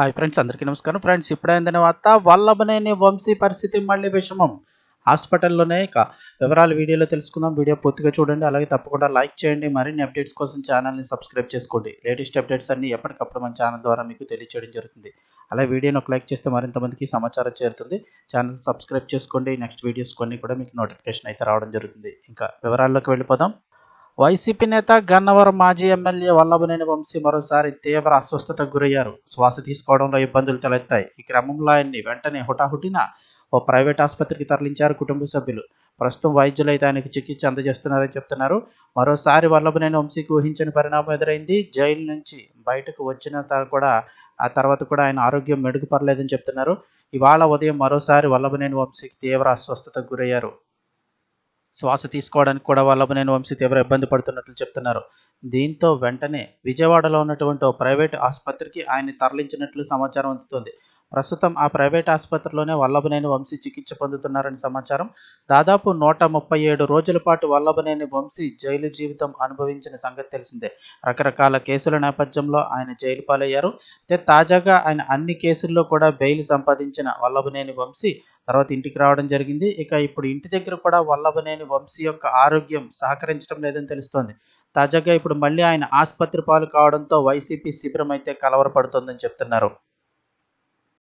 Hi friends అందరికీ నమస్కారం. Friends ఇప్పుడైందని వార్త వల్లభనేని వంశీ పరిస్థితి మళ్ళీ విషమం. హాస్పిటల్లోనే ఇక వివరాలు వీడియోలో తెలుసుకుందాం. వీడియో పూర్తిగా చూడండి. అలాగే తప్పకుండా లైక్ చేయండి. మరిన్ని అప్డేట్స్ కోసం ఛానల్ని సబ్స్క్రైబ్ చేసుకోండి. లేటెస్ట్ అప్డేట్స్ అన్ని ఎప్పటికప్పుడు మన ఛానల్ ద్వారా మీకు తెలియచేయడం జరుగుతుంది. అలా వీడియోని ఒక లైక్ చేస్తే మరింత మందికి సమాచారం చేరుతుంది. ఛానల్ సబ్స్క్రైబ్ చేసుకోండి. నెక్స్ట్ వీడియోస్ కొన్ని కూడా మీకు నోటిఫికేషన్ అయితే రావడం జరుగుతుంది. ఇంకా వివరాల్లోకి వెళ్ళిపోదాం. వైసీపీ నేత గన్నవరం మాజీ ఎమ్మెల్యే వల్లభనేని వంశీ మరోసారి తీవ్ర అస్వస్థతకు గురయ్యారు. శ్వాస తీసుకోవడంలో ఇబ్బందులు తలెత్తాయి. ఈ క్రమంలో ఆయన్ని వెంటనే హుటాహుటిన ఓ ప్రైవేట్ ఆసుపత్రికి తరలించారు కుటుంబ సభ్యులు. ప్రస్తుతం వైద్యులు అయితే ఆయనకు చికిత్స అందజేస్తున్నారని చెప్తున్నారు. మరోసారి వల్లభనేని వంశీకి ఊహించని పరిణామం ఎదురైంది. జైలు నుంచి బయటకు వచ్చిన కూడా ఆ తర్వాత కూడా ఆయన ఆరోగ్యం మెరుగుపరలేదని చెప్తున్నారు. ఇవాళ ఉదయం మరోసారి వల్లభనేని వంశీకి తీవ్ర అస్వస్థతకు గురయ్యారు. శ్వాస తీసుకోవడానికి కూడా వల్లభనేని వంశీ తీవ్ర ఇబ్బంది పడుతున్నట్లు చెప్తున్నారు. దీంతో వెంటనే విజయవాడలో ఉన్నటువంటి ఓ ప్రైవేట్ ఆసుపత్రికి ఆయన్ని తరలించినట్లు సమాచారం అందుతుంది. ప్రస్తుతం ఆ ప్రైవేట్ ఆసుపత్రిలోనే వల్లభనేని వంశీ చికిత్స పొందుతున్నారని సమాచారం. దాదాపు నూట ముప్పై ఏడు రోజుల పాటు వల్లభనేని వంశీ జైలు జీవితం అనుభవించిన సంగతి తెలిసిందే. రకరకాల కేసుల నేపథ్యంలో ఆయన జైలు పాలయ్యారు. అయితే తాజాగా ఆయన అన్ని కేసుల్లో కూడా బెయిల్ సంపాదించిన వల్లభనేని వంశీ తర్వాత ఇంటికి రావడం జరిగింది. ఇక ఇప్పుడు ఇంటి దగ్గర కూడా వల్లభనేని వంశీ యొక్క ఆరోగ్యం సహకరించడం లేదని తెలుస్తోంది. తాజాగా ఇప్పుడు మళ్ళీ ఆయన ఆసుపత్రి పాలు కావడంతో వైసీపీ శిబిరం అయితే కలవరపడుతోందని చెప్తున్నారు.